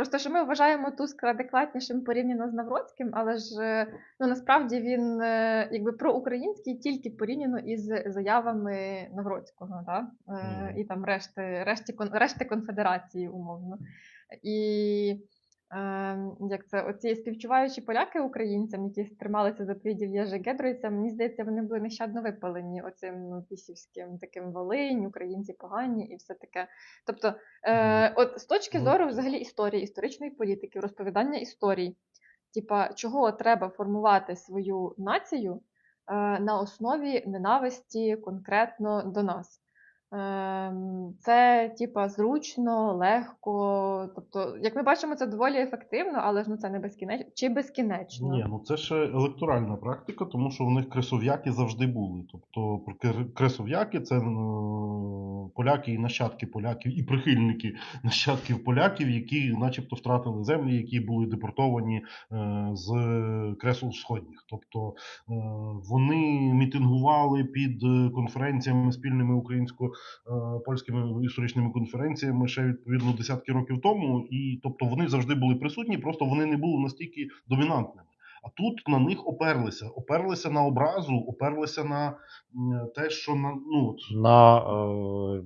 Просто що ми вважаємо Туска адекватнішим порівняно з Навроцьким, але ж е, ну насправді він е, якби проукраїнський тільки порівняно із заявами Навроцького, да? Mm. І там решти, решті, решти конфедерації, умовно. І як це, оці співчуваючі поляки українцям, які трималися заповідів Єжи Гедройця, мені здається, вони були нещадно випалені оцим пісівським таким Волинь, українці погані і все таке. Тобто, е, от з точки зору взагалі історії, історичної політики, розповідання історій, типа, чого треба формувати свою націю е, на основі ненависті конкретно до нас. Ем, Це, типа, зручно, легко. Тобто, як ми бачимо, це доволі ефективно, але ж ну це не безкінечно чи безкінечно. Ні, ну це ще електоральна практика, тому що в них кресов'яки завжди були. Тобто кр- кресов'яки це поляки і нащадки поляків, і прихильники нащадків поляків, які начебто втратили землі, які були депортовані е, з кресел сходніх. Тобто е, вони мітингували під е, конференціями спільними українсько-польськими історичними конференціями ще відповідно десятки років тому. І тобто вони завжди були присутні, просто вони не були настільки домінантними. А тут на них оперлися, оперлися на образу, оперлися на те, що на ну на е,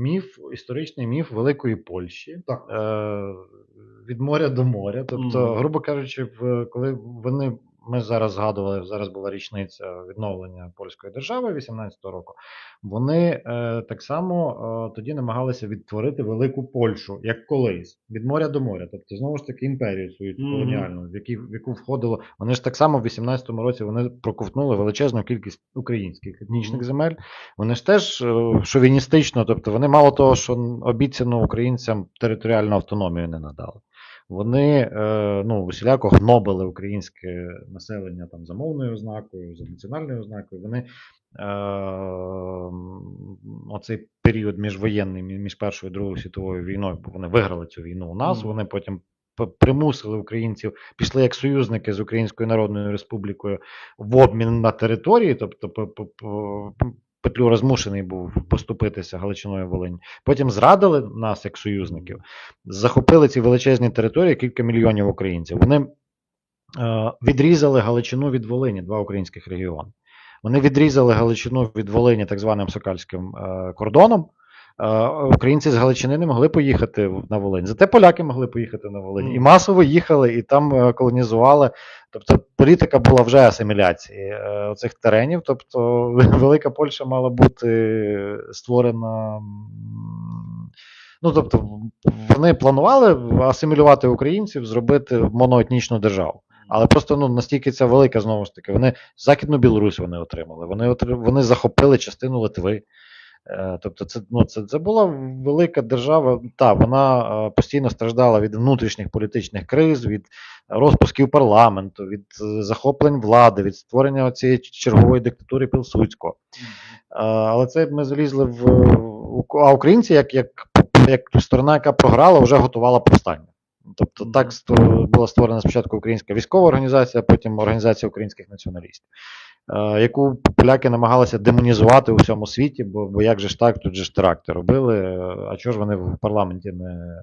міф, історичний міф Великої Польщі Так. е, від моря до моря. Тобто, Мгм. грубо кажучи, коли вони. Ми зараз згадували, зараз була річниця відновлення польської держави 18-го року. Вони е, так само е, тоді намагалися відтворити велику Польщу, як колись, від моря до моря. Тобто, знову ж таки, імперію свою колоніальну, в, які, в яку входило. Вони ж так само в 18-му році вони проковтнули величезну кількість українських етнічних земель. Вони ж теж е, шовіністично, тобто вони мало того, що обіцяну українцям територіальну автономію не надали. Вони е, ну, усіляко гнобили українське населення там за мовною ознакою, за національною ознакою. Вони е, оцей період міжвоєнний між Першою і Другою світовою війною, бо вони виграли цю війну у нас. Вони потім примусили українців, пішли як союзники з Українською Народною Республікою в обмін на території, тобто по- по- по- Петлюра змушений був поступитися Галичиною Волинь. Потім зрадили нас як союзників, захопили ці величезні території, кілька мільйонів українців. Вони е, відрізали Галичину від Волині, два українських регіони. Вони відрізали Галичину від Волині так званим Сокальським е, кордоном. Е, Українці з Галичини не могли поїхати на Волинь. Зате поляки могли поїхати на Волинь. І масово їхали, і там е, колонізували. Тобто політика була вже асиміляції е, цих теренів. Тобто Велика Польща мала бути створена. Ну, тобто, вони планували асимілювати українців, зробити моноетнічну державу. Але просто ну, настільки ця велика, знову ж таки, вони Західну Білорусь вони отримали, вони, вони захопили частину Литви. Е, Тобто, це, ну, це, це була велика держава. Та, вона е, постійно страждала від внутрішніх політичних криз, від розпусків парламенту, від е, захоплень влади, від створення цієї чергової диктатури Пілсудського. Але це ми залізли в. А українці, як, як, як сторона, яка програла, вже готувала повстання. Тобто так була створена спочатку українська військова організація, а потім організація українських націоналістів, е, яку поляки намагалися демонізувати у всьому світі, бо, бо як же ж так, тут же ж теракти робили, е, а чого ж вони в парламенті не.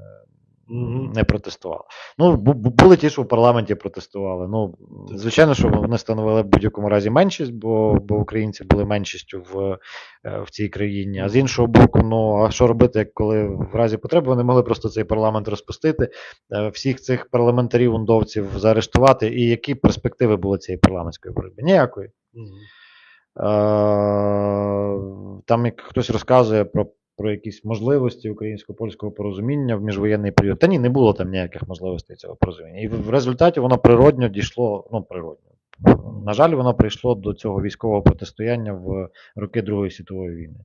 Не протестували. Ну, бу- бу- були ті, що в парламенті протестували. Ну, звичайно, що вони становили в будь-якому разі меншість, бо, бо українці були меншістю в, е, в цій країні. А з іншого боку, ну а що робити, як коли в разі потреби вони могли просто цей парламент розпустити, е, всіх цих парламентарів ундовців заарештувати, і які перспективи були цієї парламентської боротьби? Ніякої. Е, Там як хтось розказує про, про якісь можливості українсько-польського порозуміння в міжвоєнний період. Та ні, не було там ніяких можливостей цього порозуміння. І в, результаті воно природньо дійшло, ну природньо. На жаль, воно прийшло до цього військового протистояння в роки Другої світової війни.